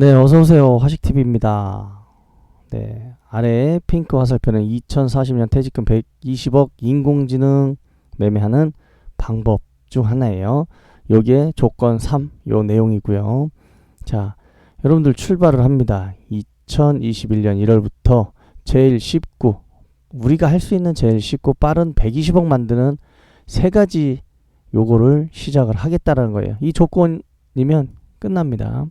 네, 어서 오세요. 화식 TV입니다. 네, 아래 핑크 화살표는 2040년 퇴직금 120억 인공지능 매매하는 방법 중 하나예요. 요게 조건 3, 요 내용이고요. 자, 여러분들 출발을 합니다. 2021년 1월부터 제일 쉽고 우리가 할 수 있는 제일 쉽고 빠른 120억 만드는 세 가지 요거를 시작을 하겠다라는 거예요. 이 조건이면 끝납니다.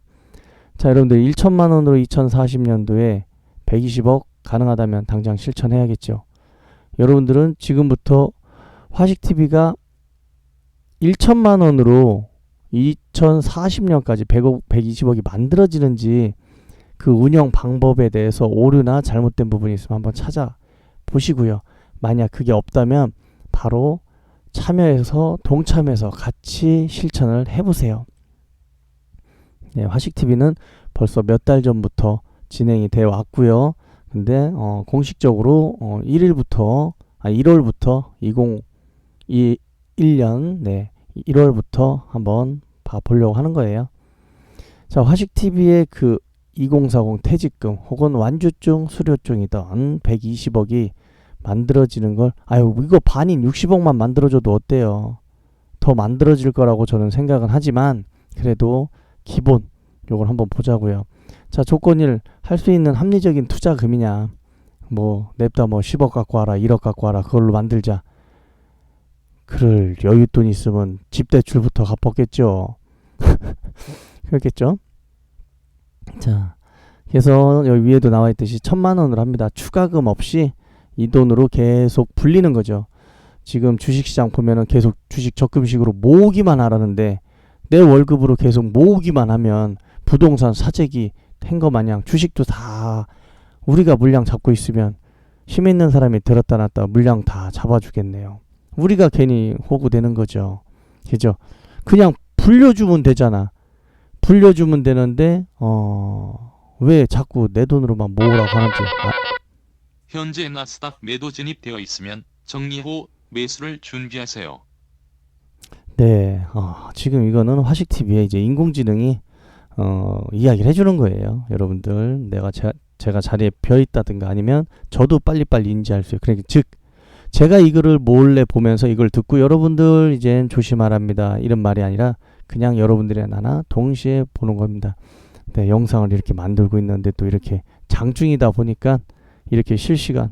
자, 여러분들 1천만 원으로 2040년도에 120억 가능하다면 당장 실천해야겠죠. 여러분들은 지금부터 화식 TV가 1천만 원으로 2040년까지 100억, 120억이 만들어지는지 그 운영 방법에 대해서 오류나 잘못된 부분이 있으면 한번 찾아 보시고요. 만약 그게 없다면 바로 참여해서 동참해서 같이 실천을 해보세요. 네, 화식 TV는 벌써 몇 달 전부터 진행이 되어 왔고요. 근데 어, 공식적으로 어, 1일부터 아 1월부터 2021년 네 1월부터 한번 봐 보려고 하는 거예요. 자, 화식 TV의 그 2040 퇴직금 혹은 완주증 수료증이던 120억이 만들어지는 걸 아유 이거 반인 60억만 만들어줘도 어때요? 더 만들어질 거라고 저는 생각은 하지만 그래도 기본 요걸 한번 보자고요. 자 조건 1 할 수 있는 합리적인 투자금이냐? 뭐 냅다 뭐 10억 갖고 와라 1억 갖고 와라 그걸로 만들자. 그럴 여윳돈 있으면 집 대출부터 갚았겠죠? 그렇겠죠? 자 그래서 여기 위에도 나와 있듯이 천만 원을 합니다. 추가금 없이 이 돈으로 계속 불리는 거죠. 지금 주식시장 보면은 계속 주식 적금식으로 모으기만 하라는데 내 월급으로 계속 모으기만 하면 부동산 사재기 한 거 마냥 주식도 다 우리가 물량 잡고 있으면 힘 있는 사람이 들었다 놨다 물량 다 잡아주겠네요. 우리가 괜히 호구되는 거죠. 그죠? 그냥 불려주면 되잖아. 불려주면 되는데 어, 왜 자꾸 내 돈으로만 모으라고 하는지. 아, 현재 나스닥 매도 진입되어 있으면 정리 후 매수를 준비하세요. 네, 어, 지금 이거는 화식 TV에 이제 인공지능이 어, 이야기를 해주는 거예요. 여러분들, 내가 제, 제가 자리에 벼 있다든가 아니면 저도 빨리빨리 인지할 수 있어요. 그러니까 즉, 제가 이거를 몰래 보면서 이걸 듣고 여러분들 이젠 조심하랍니다. 이런 말이 아니라 그냥 여러분들이 나나 동시에 보는 겁니다. 네, 영상을 이렇게 만들고 있는데 또 이렇게 장중이다 보니까 이렇게 실시간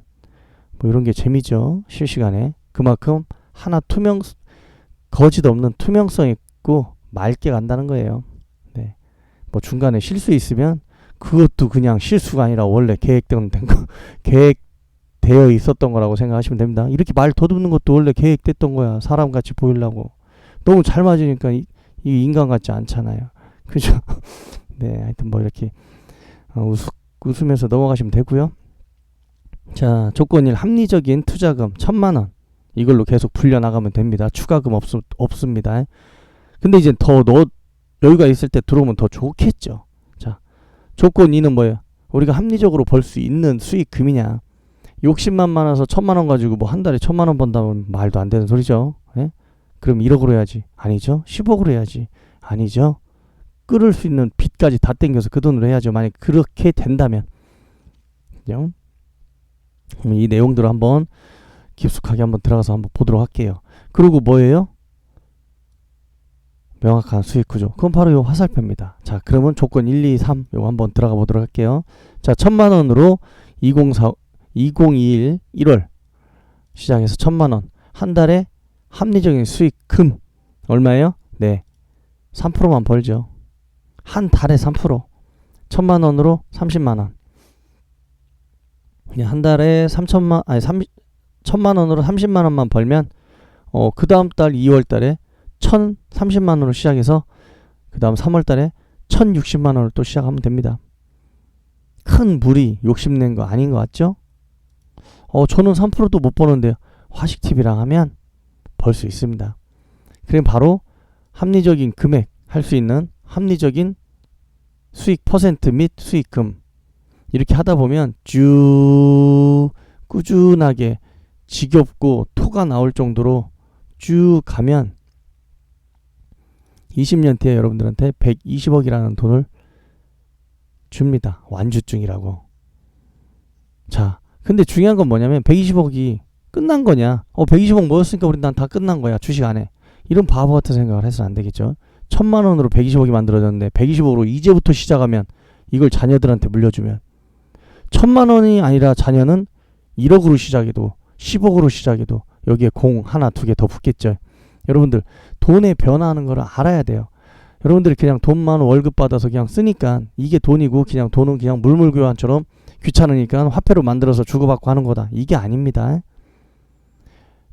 뭐 이런 게 재미죠. 실시간에 그만큼 하나 투명 거짓 없는 투명성 있고 맑게 간다는 거예요. 네. 뭐 중간에 실수 있으면 그것도 그냥 실수가 아니라 원래 계획된 거, 계획되어 있었던 거라고 생각하시면 됩니다. 이렇게 말 더듬는 것도 원래 계획됐던 거야. 사람 같이 보이려고. 너무 잘 맞으니까 이, 이 인간 같지 않잖아요. 그죠? 네, 하여튼 뭐 이렇게 어, 웃, 웃으면서 넘어가시면 되고요. 자, 조건 1 합리적인 투자금 천만 원. 이걸로 계속 불려 나가면 됩니다. 추가금 없, 없습니다. 근데 이제 더 넣, 여유가 있을 때 들어오면 더 좋겠죠. 자, 조건 2는 뭐예요? 우리가 합리적으로 벌 수 있는 수익금이냐. 욕심만 많아서 천만 원 가지고 뭐 한 달에 천만 원 번다면 말도 안 되는 소리죠. 예? 그럼 1억으로 해야지. 아니죠. 10억으로 해야지. 아니죠. 끌을 수 있는 빚까지 다 땡겨서 그 돈으로 해야죠. 만약 그렇게 된다면. 그럼 이 내용들을 한번 깊숙하게 한번 들어가서 한번 보도록 할게요. 그리고 뭐예요? 명확한 수익 구조. 그건 바로 요 화살표입니다. 자, 그러면 조건 1, 2, 3 요거 한번 들어가 보도록 할게요. 자, 천만 원으로 2024 2021 1월 시작해서 천만 원. 한 달에 합리적인 수익금 얼마예요? 네. 3%만 벌죠. 한 달에 3%. 천만 원으로 30만 원. 한 달에 3천만 아니 3 천만 원으로 30만 원만 벌면 어 그 다음 달 2월 달에 1,030만 원으로 시작해서 그 다음 3월 달에 1,060만 원을 또 시작하면 됩니다. 큰 무리 욕심낸 거 아닌 것 같죠? 어 저는 3%도 못 버는데 화식 TV랑 하면 벌 수 있습니다. 그럼 바로 합리적인 금액 할 수 있는 합리적인 수익 퍼센트 및 수익금 이렇게 하다 보면 쭉 꾸준하게 지겹고 토가 나올 정도로 쭉 가면 20년 뒤에 여러분들한테 120억이라는 돈을 줍니다. 완주증이라고. 자, 근데 중요한 건 뭐냐면 120억이 끝난 거냐? 어, 120억 모였으니까 우리 난다 끝난 거야. 주식 안에. 이런 바보 같은 생각을 해서는 안 되겠죠. 천만 원으로 120억이 만들어졌는데 120억으로 이제부터 시작하면 이걸 자녀들한테 물려주면 천만 원이 아니라 자녀는 1억으로 시작해도 10억으로 시작해도 여기에 공 하나 두 개 더 붙겠죠. 여러분들 돈의 변화하는 거를 알아야 돼요. 여러분들이 그냥 돈만 월급 받아서 그냥 쓰니까 이게 돈이고 그냥 돈은 그냥 물물교환처럼 귀찮으니까 화폐로 만들어서 주고받고 하는 거다. 이게 아닙니다.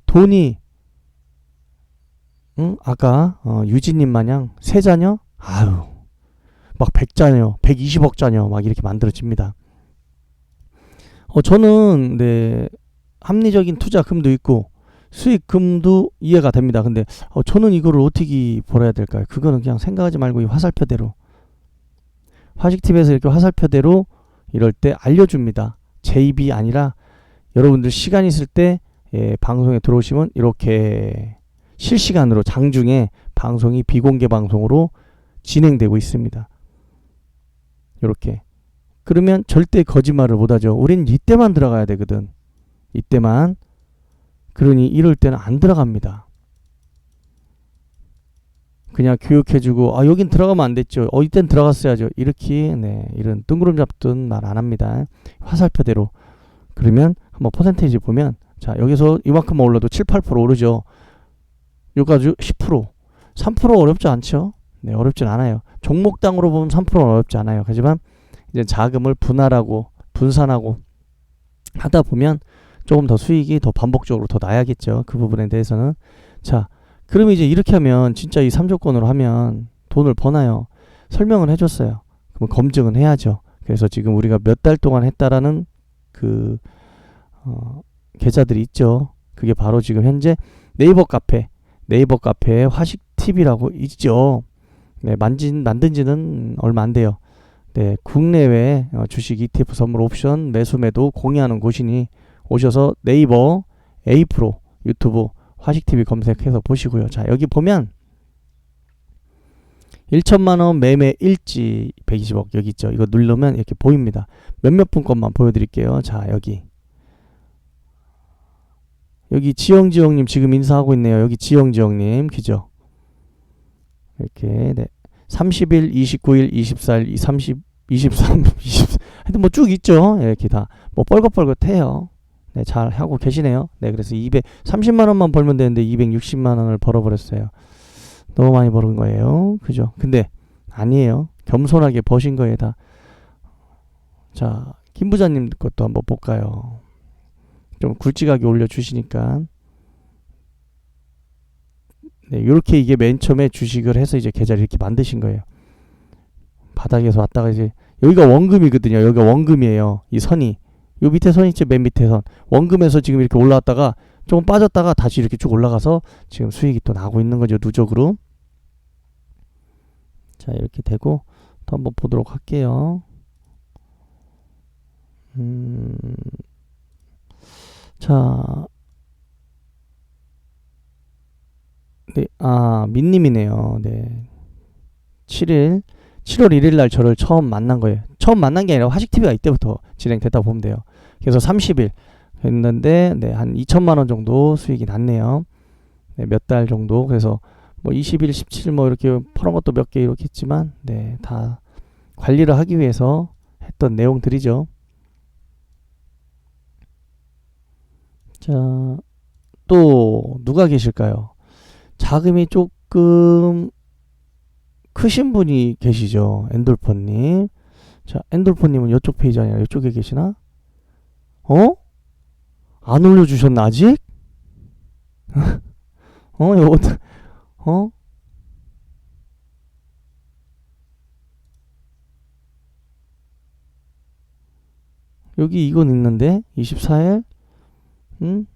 돈이 응? 아까 어, 유진님 마냥 세 자녀? 아유 막 100자녀, 120억 자녀 막 이렇게 만들어집니다. 어 저는 네 합리적인 투자금도 있고 수익금도 이해가 됩니다. 근데 어, 저는 이거를 어떻게 벌어야 될까요? 그거는 그냥 생각하지 말고 이 화살표대로 화식TV에서 이렇게 화살표대로 이럴 때 알려줍니다. 제 입이 아니라 여러분들 시간 있을 때 예, 방송에 들어오시면 이렇게 실시간으로 장중에 방송이 비공개 방송으로 진행되고 있습니다. 이렇게 그러면 절대 거짓말을 못하죠. 우린 이때만 들어가야 되거든. 이때만 그러니 이럴 때는 안 들어갑니다. 그냥 교육해주고 아 여긴 들어가면 안 됐죠. 어 이땐 들어갔어야죠. 이렇게 네 이런 뜬구름 잡든 말 안 합니다. 화살표대로 그러면 한번 퍼센테이지 보면 자 여기서 이만큼만 올라도 7, 8% 오르죠. 여기까지 10% 3% 어렵지 않죠. 네 어렵진 않아요. 종목당으로 보면 3%는 어렵지 않아요. 하지만 이제 자금을 분할하고 분산하고 하다 보면 조금 더 수익이 더 반복적으로 더 나야겠죠. 그 부분에 대해서는 자 그러면 이제 이렇게 하면 진짜 이 3조건으로 하면 돈을 버나요? 설명을 해줬어요. 그럼 검증은 해야죠. 그래서 지금 우리가 몇 달 동안 했다라는 그 어, 계좌들이 있죠. 그게 바로 지금 현재 네이버 카페, 네이버 카페에 화식 TV라고 있죠. 네, 만진 만든 지는 얼마 안 돼요. 네, 국내외 어, 주식 ETF 선물 옵션 매수 매도 공유하는 곳이니 오셔서 네이버 에이프로 유튜브 화식TV 검색해서 보시고요. 자, 여기 보면 1천만원 매매 일지 120억 여기 있죠. 이거 누르면 이렇게 보입니다. 몇몇 분 것만 보여드릴게요. 자, 여기. 여기 지영지영님 지금 인사하고 있네요. 여기 지영지영님, 그죠? 이렇게, 네. 30일, 29일, 24일, 30, 23, 20, 하여튼 뭐 쭉 있죠. 이렇게 다. 뭐 뻘긋뻘긋해요. 네, 잘 하고 계시네요. 네, 그래서 200, 30만 원만 벌면 되는데 260만 원을 벌어버렸어요. 너무 많이 벌은 거예요. 그죠? 근데 아니에요. 겸손하게 버신 거예요, 다. 자, 김 부자님 것도 한번 볼까요? 좀 굵직하게 올려주시니까. 네, 요렇게 이게 맨 처음에 주식을 해서 이제 계좌를 이렇게 만드신 거예요. 바닥에서 왔다가 이제, 여기가 원금이거든요. 여기가 원금이에요. 이 선이. 요 밑에 선 있죠 맨 밑에 선. 원금에서 지금 이렇게 올라왔다가 조금 빠졌다가 다시 이렇게 쭉 올라가서 지금 수익이 또 나고 있는 거죠 누적으로. 자 이렇게 되고 또 한번 보도록 할게요. 음, 자. 네, 아 민님이네요. 네. 7일 7월 1일 날 저를 처음 만난 거예요. 처음 만난 게 아니라 화식 TV가 이때부터 진행됐다 보면 돼요. 그래서 30일 했는데 네, 한 2천만 원 정도 수익이 났네요. 네, 몇 달 정도. 그래서 뭐 20일, 17일 뭐 이렇게 퍼런 것도 몇 개 이렇게 있지만 네, 다 관리를 하기 위해서 했던 내용들이죠. 자, 또 누가 계실까요? 자금이 조금 크신 분이 계시죠. 엔돌폰님. 자, 엔돌폰님은 이쪽 페이지 아니라 이쪽에 계시나? 어? 안 올려주셨나, 아직? 어, 이거, 어? 여기 이건 있는데? 24일? 응?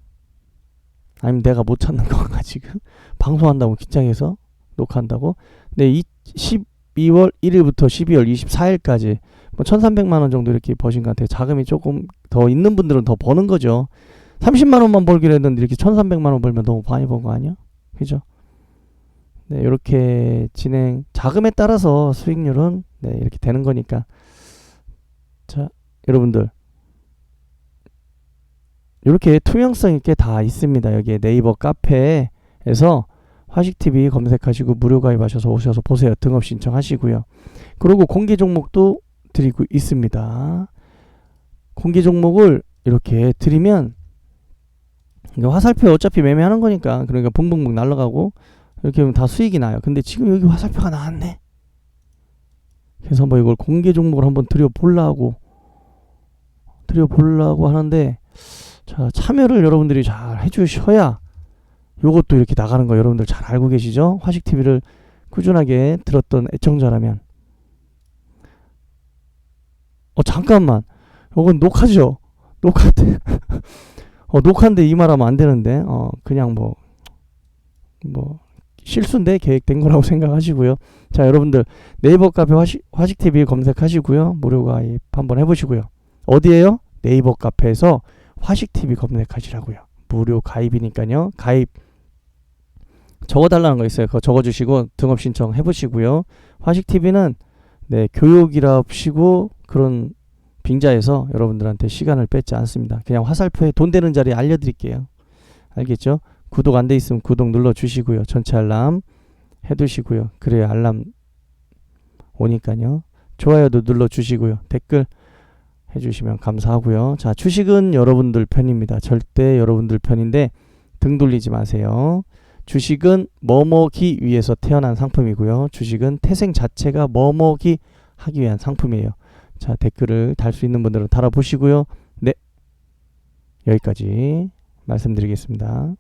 아니면 내가 못 찾는 건가, 지금? 방송한다고 긴장해서? 녹화한다고? 네, 이 12월 1일부터 12월 24일까지 뭐 1,300만 원 정도 이렇게 버신 것 같아요. 자금이 조금 더 있는 분들은 더 버는 거죠. 30만 원만 벌기로 했는데 이렇게 1,300만 원 벌면 너무 많이 번 거 아니야? 그죠? 네, 이렇게 진행 자금에 따라서 수익률은 네, 이렇게 되는 거니까 자, 여러분들 이렇게 투명성 있게 다 있습니다. 여기에 네이버 카페에서 화식 TV 검색하시고 무료 가입하셔서 오셔서 보세요. 등업 신청하시고요. 그리고 공개 종목도 드리고 있습니다. 공개 종목을 이렇게 드리면 화살표 어차피 매매하는 거니까 그러니까 붕붕붕 날아가고 이렇게 하면 다 수익이 나요. 근데 지금 여기 화살표가 나왔네. 그래서 한번 이걸 공개 종목을 한번 드려 보려고 드려 보려고 하는데 자 참여를 여러분들이 잘 해주셔야 요것도 이렇게 나가는 거 여러분들 잘 알고 계시죠? 화식 TV를 꾸준하게 들었던 애청자라면 어 잠깐만 요건 녹화죠? 녹화인데 어 녹화인데 이 말하면 안 되는데 어 그냥 뭐뭐 실수인데 계획된 거라고 생각하시고요. 자 여러분들 네이버 카페 화식, 화식 TV 검색하시고요. 무료 가입 한번 해보시고요. 어디에요? 네이버 카페에서 화식 TV 검색하시라고요. 무료 가입이니까요. 가입 적어달라는 거 있어요. 그거 적어주시고 등업 신청 해보시고요. 화식 TV는 네 교육이랍시고 그런 빙자에서 여러분들한테 시간을 뺏지 않습니다. 그냥 화살표에 돈 되는 자리 알려드릴게요. 알겠죠? 구독 안 돼 있으면 구독 눌러 주시고요. 전체 알람 해두시고요. 그래야 알람 오니까요. 좋아요도 눌러 주시고요. 댓글 해주시면 감사하고요. 자, 주식은 여러분들 편입니다. 절대 여러분들 편인데 등 돌리지 마세요. 주식은 뭐뭐기 위해서 태어난 상품이고요. 주식은 태생 자체가 뭐뭐기 하기 위한 상품이에요. 자, 댓글을 달 수 있는 분들은 달아보시고요. 네. 여기까지 말씀드리겠습니다.